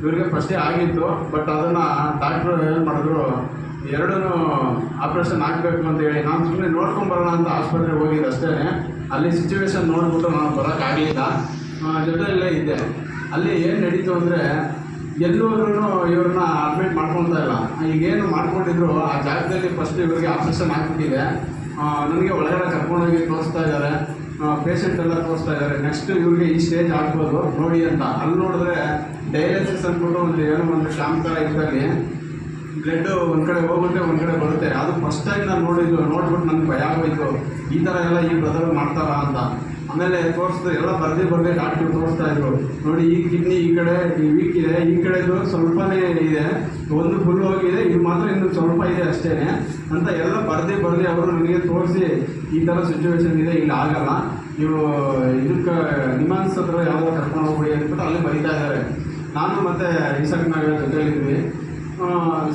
ಇವರಿಗೆ ಫಸ್ಟೇ ಆಗಿತ್ತು ಬಟ್ ಅದನ್ನು ಡಾಕ್ಟ್ರು ಏನು ಮಾಡಿದ್ರು ಎರಡೂ ಆಪ್ರೇಷನ್ ಆಗಬೇಕು ಅಂತ ಹೇಳಿ, ನಾನು ಸುಮ್ಮನೆ ನೋಡ್ಕೊಂಬರೋಣ ಅಂತ ಆಸ್ಪತ್ರೆಗೆ ಹೋಗಿದ್ದೆ ಅಷ್ಟೇ. ಅಲ್ಲಿ ಸಿಚುವೇಶನ್ ನೋಡಿಬಿಟ್ಟು ನಾನು ಬರೋಕ್ಕಾಗಲಿಲ್ಲ ಜೊತೆಯಲ್ಲೇ ಇದ್ದೆ. ಅಲ್ಲಿ ಏನು ನಡೀತು ಅಂದರೆ ಎಲ್ಲರೂ ಇವ್ರನ್ನ ಅಡ್ಮಿಟ್ ಮಾಡ್ಕೊತಾ ಇಲ್ಲ. ಈಗೇನು ಮಾಡ್ಕೊಂಡಿದ್ರು ಆ ಜಾಗದಲ್ಲಿ ಫಸ್ಟ್ ಇವರಿಗೆ ಆಪ್ರೇಷನ್ ಆಗ್ಬಿಟ್ಟಿದೆ. ನನಗೆ ಒಳಗಡೆ ಕರ್ಕೊಂಡೋಗಿ ತೋರಿಸ್ತಾ ಇದ್ದಾರೆ ಪೇಷಂಟ್ ಎಲ್ಲ ತೋರಿಸ್ತಾ ಇದ್ದಾರೆ ನೆಕ್ಸ್ಟ್ ಇವ್ರಿಗೆ ಈ ಸ್ಟೇಜ್ ಆಗ್ಬೋದು, ನೋಡಿ ಅಂತ. ಅಲ್ಲಿ ನೋಡಿದ್ರೆ ಡಯಾಲಿಸಿಸ್ ಅಂದ್ಬಿಟ್ಟು ಒಂದು ಏನೋ ಒಂದು ಶಾಂತ ಇದ್ದಲ್ಲಿ ಬ್ಲಡ್ ಒಂದು ಕಡೆ ಹೋಗುತ್ತೆ ಒಂದು ಕಡೆ ಬರುತ್ತೆ. ಅದು ಫಸ್ಟ್ ಟೈಮ್ ನಾನು ನೋಡಿದ್ದು, ನೋಡ್ಬಿಟ್ಟು ನನಗೆ ಭಯ ಆಗೋಯ್ತು. ಈ ಥರ ಎಲ್ಲ ಈ ಬ್ರದರ್ ಮಾಡ್ತಾರಾ ಅಂತ. ಆಮೇಲೆ ತೋರಿಸ್ದು ಎಲ್ಲ ಬರ್ದಿ ಬರ್ದೇ ಡಾಕ್ಟ್ರು ತೋರಿಸ್ತಾ ಇದ್ರು. ನೋಡಿ, ಈ ಕಿಡ್ನಿ ಈ ಕಡೆ ಈ ವೀಕ್ ಇದೆ, ಈ ಕಡೆದು ಸ್ವಲ್ಪನೇ ಇದೆ. ಒಂದು ಫುಲ್ ಹೋಗಿದೆ, ಇದು ಮಾತ್ರ ಇನ್ನು ಸ್ವಲ್ಪ ಇದೆ ಅಷ್ಟೇ ಅಂತ ಎಲ್ಲ ಬರ್ದಿ ಬರ್ದಿ ಅವರು ನನಗೆ ತೋರಿಸಿ ಈ ಥರ ಸಿಚುವೇಶನ್ ಇದೆ, ಇಲ್ಲಿ ಆಗಲ್ಲ. ನೀವು ಇದಕ್ಕೆ ನಿಮಾನ್ಸ್ ಹತ್ರ ಯಾವ್ದಾದ್ರು ಕರ್ಕೊಂಡು ಹೋಗ್ಬಿಡಿ ಅಂದ್ಬಿಟ್ಟು ಅಲ್ಲಿ ಬರೀತಾ ಇದ್ದಾರೆ ನಾನು ಮತ್ತೆ ಇಸಕ್ ನಾಗ ಜೊತೆಲಿದ್ವಿ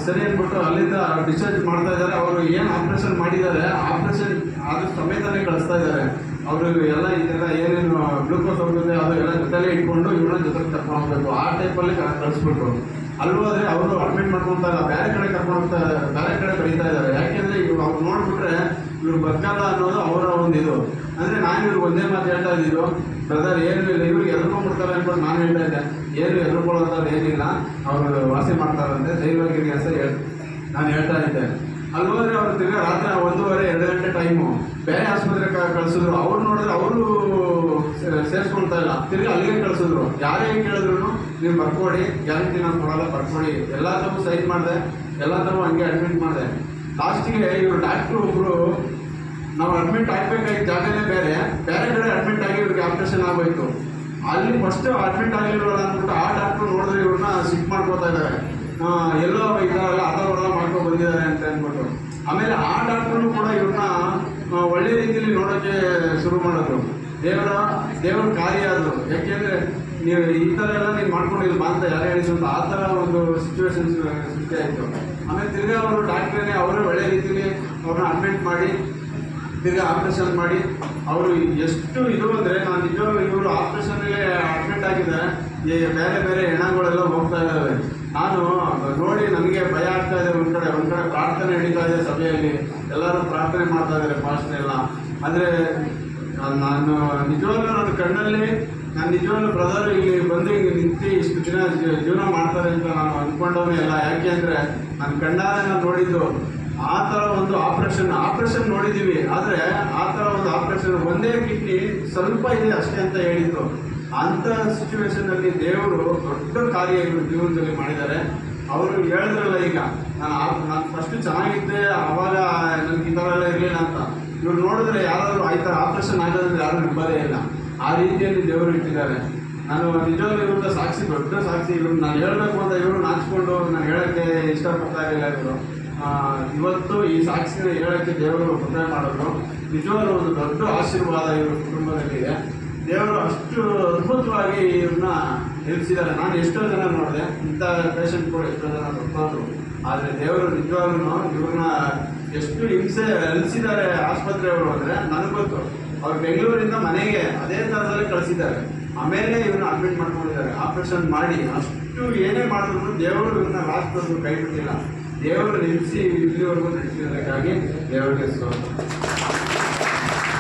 ಸರಿ ಅಂದ್ಬಿಟ್ಟು ಅಲ್ಲಿಂದ ಡಿಸ್ಚಾರ್ಜ್ ಮಾಡ್ತಾ ಇದ್ದಾರೆ. ಅವರು ಏನು ಆಪ್ರೇಷನ್ ಮಾಡಿದ್ದಾರೆ ಆಪ್ರೇಷನ್ ಆದ ಸಮೇತನೇ ಕಳಿಸ್ತಾ ಇದ್ದಾರೆ. ಅವರು ಎಲ್ಲ ಇದೆಲ್ಲ ಏನೇನು ಗ್ಲೂಕೋಸ್ ಹೋಗುತ್ತೆ ಅದು ಎಲ್ಲ ಜೊತೆಲೇ ಇಟ್ಕೊಂಡು ಇವ್ರನ್ನ ಜೊತೆಗೆ ಕರ್ಕೊಂಡು ಹೋಗ್ಬೇಕು. ಆ ಟೈಪಲ್ಲಿ ಕಳಿಸ್ಬಿಟ್ರು. ಅಲ್ಲಿ ಹೋದ್ರೆ ಅವರು ಅಡ್ಮಿಟ್ ಮಾಡ್ಕೊತಾರೆ ಬೇರೆ ಕಡೆ ಕರ್ಕೊಂಡು ಬೇರೆ ಕಡೆ ಕಳೀತಾ ಇದ್ದಾರೆ. ಯಾಕೆಂದ್ರೆ ಇವ್ರು ಅವ್ರು ನೋಡ್ಬಿಟ್ರೆ ಇವ್ರು ಬದುಕಲ್ಲ ಅನ್ನೋದು ಅವರ ಒಂದು ಇದು. ಅಂದರೆ ನಾನು ಇವ್ರಿಗೆ ಒಂದೇ ಮಾತು ಹೇಳ್ತಾ ಇದ್ದಿದ್ದು ಬ್ರದರ್, ಏನು ಇಲ್ಲ. ಇವ್ರಿಗೆ ಎದ್ಕೊಂಡ್ಬಿಡ್ತಾರೆ ಅನ್ಕೊಂಡು ನಾನು ಹೇಳ್ತಾ ಇದ್ದೆ. ಏನು ಎದ್ಕೊಳ್ಳೋದು ಏನಿಲ್ಲ, ಅವರು ವಾಸಿ ಮಾಡ್ತಾರಂತೆ. ದೈವಗಿರಿ ಅಂತ ಹೇಳ್. ನಾನು ಹೇಳ್ತಾ ಇದ್ದೆ. ಅಲ್ಲಿ ಹೋದ್ರೆ ಅವ್ರು ತಿರ್ಗಾ ರಾತ್ರಿ ಒಂದೂವರೆ, ಎರಡು ಗಂಟೆ ಟೈಮು ಬೇರೆ ಆಸ್ಪತ್ರೆಗೆ ಕಳಿಸಿದ್ರು. ಅವ್ರು ನೋಡಿದ್ರೆ ಅವರು ಸೇರಿಸ್ಕೊಳ್ತಾ ಇಲ್ಲ. ತಿರ್ಗಿ ಅಲ್ಲಿಗೆ ಕಳಿಸಿದ್ರು. ಯಾರೇ ಕೇಳಿದ್ರು ನೀವು ಬರ್ಕೊಡಿ ಗ್ಯಾರಂಟಿ ನಾನು ಕೊಡಲ್ಲ ಬರ್ಕೊಡಿ. ಎಲ್ಲ ತಮ್ಮ ಸೈಟ್ ಮಾಡಿದೆ ಎಲ್ಲ ತಮ್ಮ ಹಂಗೆ ಅಡ್ಮಿಟ್ ಮಾಡಿದೆ. ಲಾಸ್ಟಿಗೆ ಇವರು ಡಾಕ್ಟ್ರು ಒಬ್ಬರು ನಾವು ಅಡ್ಮಿಟ್ ಆಗ್ಬೇಕಾಗಿದ್ದ ಜಾಗನೇ ಬೇರೆ. ಬೇರೆ ಕಡೆ ಅಡ್ಮಿಟ್ ಆಗಿ ಇವ್ರಿಗೆ ಆಪರೇಷನ್ ಆಗೋಯ್ತು. ಅಲ್ಲಿ ಫಸ್ಟ್ ಅಡ್ಮಿಟ್ ಆಗಿರೋಲ್ಲ ಅಂದ್ಬಿಟ್ಟು ಆ ಡಾಕ್ಟ್ರು ನೋಡಿದ್ರೆ ಇವ್ರನ್ನ ಸಿಕ್ ಮಾಡ್ಕೋತಾ ಇದ್ದಾರೆ ಎಲ್ಲೋ ಇದ್ದಾರಲ್ಲ ಅರ್ಧ ಮಾಡ್ಕೊಂಡು ಬಂದಿದ್ದಾರೆ ಅಂತ ಅಂದ್ಬಿಟ್ಟು. ಆಮೇಲೆ ಆ ಡಾಕ್ಟ್ರು ಕೂಡ ಇವ್ರನ್ನ ಒಳ್ಳೆ ರೀತಿಯಲ್ಲಿ ನೋಡೋಕ್ಕೆ ಶುರು ಮಾಡಿದ್ರು. ದೇವರ ದೇವರ ಕಾರ್ಯ ಅದು. ಯಾಕೆಂದ್ರೆ ನೀವು ಈ ಥರ ಎಲ್ಲ ನೀವು ಮಾಡ್ಕೊಂಡಿಲ್ಲ ಅಂತ ಯಾರು ಹೇಳಿದ್ರು ಅಂತ ಆ ಥರ ಒಂದು ಸಿಚುವೇಶನ್ ಸೃಷ್ಟಿ ಆಯಿತು. ಆಮೇಲೆ ತಿರ್ಗಾ ಅವರು ಡಾಕ್ಟ್ರೇ ಅವರೇ ಒಳ್ಳೆ ರೀತಿಯಲ್ಲಿ ಅವ್ರನ್ನ ಅಡ್ಮಿಟ್ ಮಾಡಿ, ತಿರ್ಗಾ ಆಪ್ರೇಷನ್ ಮಾಡಿ, ಅವರು ಎಷ್ಟು ಇದು ಅಂದರೆ ನಾನು ನಿಜವಾಗ್ಲೂ ಇವರು ಆಪ್ರೇಷನ್ಗೆ ಅಡ್ಮಿಟ್ ಆಗಿದ್ದಾರೆ ಈ ಬೇರೆ ಬೇರೆ ಹೆಣಗಳೆಲ್ಲ ಹೋಗ್ತಾ ಇದ್ದಾವೆ. ನಾನು ನೋಡಿ ನನಗೆ ಭಯ ಆಗ್ತಾ ಇದೆ ಒಂದು ಕಡೆ ಒಂದು ಕಡೆ ಪ್ರಾರ್ಥನೆ ನಡೀತಾ ಇದೆ ಸಭೆಯಲ್ಲಿ. ಎಲ್ಲರೂ ಪ್ರಾರ್ಥನೆ ಮಾಡ್ತಾ ಇದ್ದಾರೆ ಪಾಸ್ಟರ್ ಎಲ್ಲ. ಆದರೆ ನಾನು ನಿಜವಾಗ್ಲೂ ನನ್ನ ಕಣ್ಣಲ್ಲಿ ನಾನು ನಿಜವಾಗ್ಲೂ ಬ್ರದರ್ ಇಲ್ಲಿ ಬಂದು ಹಿಂಗೆ ನಿಂತು ಇಷ್ಟು ದಿನ ಜೀವನ ಮಾಡ್ತಾರೆ ಅಂತ ನಾನು ಅಂದ್ಕೊಂಡವನೇ ಇಲ್ಲ ಯಾಕೆ ಅಂದರೆ, ನನ್ನ ಕಣ್ಣಾರೆ ನಾನು ನೋಡಿದ್ದು, ಆ ಥರ ಒಂದು ಆಪರೇಷನ್ ಆಪರೇಷನ್ ನೋಡಿದ್ದೀವಿ. ಆದರೆ, ಆ ಥರ ಒಂದು ಆಪರೇಷನ್ ಒಂದೇ ಕಿಡ್ನಿ ಸ್ವಲ್ಪ ಇದೆ ಅಷ್ಟೇ ಅಂತ ಹೇಳಿದ್ದು. ಅಂಥ ಸಿಚುವೇಶನಲ್ಲಿ ದೇವರು ದೊಡ್ಡ ಕಾರ್ಯ ಇವರು ಜೀವನದಲ್ಲಿ ಮಾಡಿದ್ದಾರೆ. ಅವರು ಹೇಳಿದ್ರಲ್ಲ ಈಗ, ನಾನು ನಾನು ಫಸ್ಟ್ ಚೆನ್ನಾಗಿದ್ದೆ, ಅವಾಗ ನನಗೆ ಈ ಥರ ಎಲ್ಲ ಇರಲಿಲ್ಲ ಅಂತ. ಇವ್ರು ನೋಡಿದ್ರೆ ಯಾರಾದರೂ ಆಯ್ತಾ ಆಪರೇಷನ್ ಆಗೋದ್ರೆ ಯಾರು ನಂಬದೇ ಇಲ್ಲ. ಆ ರೀತಿಯಲ್ಲಿ ದೇವರು ಇಟ್ಟಿದ್ದಾರೆ. ನಾನು ನಿಜವಾಗ್ಲೂ ಸಾಕ್ಷಿ, ದೊಡ್ಡ ಸಾಕ್ಷಿ. ಇವ್ರು, ನಾನು ಹೇಳಬೇಕು ಅಂತ ಇವರು ನಾಚಿಕೊಂಡು ನಾನು ಹೇಳೋಕ್ಕೆ ಇಷ್ಟಪಡ್ತಾ ಇರಲಿಲ್ಲ ಇವರು. ಇವತ್ತು ಈ ಸಾಕ್ಷಿನ ಹೇಳೋಕ್ಕೆ ದೇವರು ಕೃಪೆ ಮಾಡಿದ್ರು. ನಿಜವಾಗ್ಲೂ ಒಂದು ದೊಡ್ಡ ಆಶೀರ್ವಾದ ಇವ್ರ ಕುಟುಂಬದಲ್ಲಿದೆ. ದೇವರು ಅಷ್ಟು ಅದ್ಭುತವಾಗಿ ಇವ್ರನ್ನ ನಿಲ್ಲಿಸಿದ್ದಾರೆ ನಾನು ಎಷ್ಟೋ ಜನ ನೋಡಿದೆ, ಇಂಥ ಪೇಷಂಟ್ಗಳು ಎಷ್ಟೋ ಜನ ಸತ್ತೋದ್ರು ಆದರೆ ದೇವರು ನಿಜವಾಗ್ಲೂ ಇವ್ರನ್ನ ಎಷ್ಟು ಹಿಂಸೆ ನಿಲ್ಲಿಸಿದ್ದಾರೆ ಆಸ್ಪತ್ರೆಯವರು ಅಂದರೆ ನನಗೆ ಗೊತ್ತು. ಅವ್ರು ಬೆಂಗಳೂರಿಂದ ಮನೆಗೆ ಅದೇ ಥರದಲ್ಲಿ ಕಳಿಸಿದ್ದಾರೆ. ಆಮೇಲೆ ಇವ್ರನ್ನ ಅಡ್ಮಿಟ್ ಮಾಡ್ಕೊಂಡಿದ್ದಾರೆ. ಆಪರೇಷನ್ ಮಾಡಿ ಅಷ್ಟು ಏನೇ ಮಾಡಿದ್ರು ದೇವರು ಇವ್ರನ್ನ ಲಾಸ್ಟ್ ಕೈ ಬಿಟ್ಟಿಲ್ಲ. ದೇವರು ನಿಲ್ಲಿಸಿ ಇಲ್ಲಿವರೆಗೂ ನಡೆಸಿದ್ದಕ್ಕಾಗಿ ದೇವರಿಗೆ ಸ್ವಾಗತ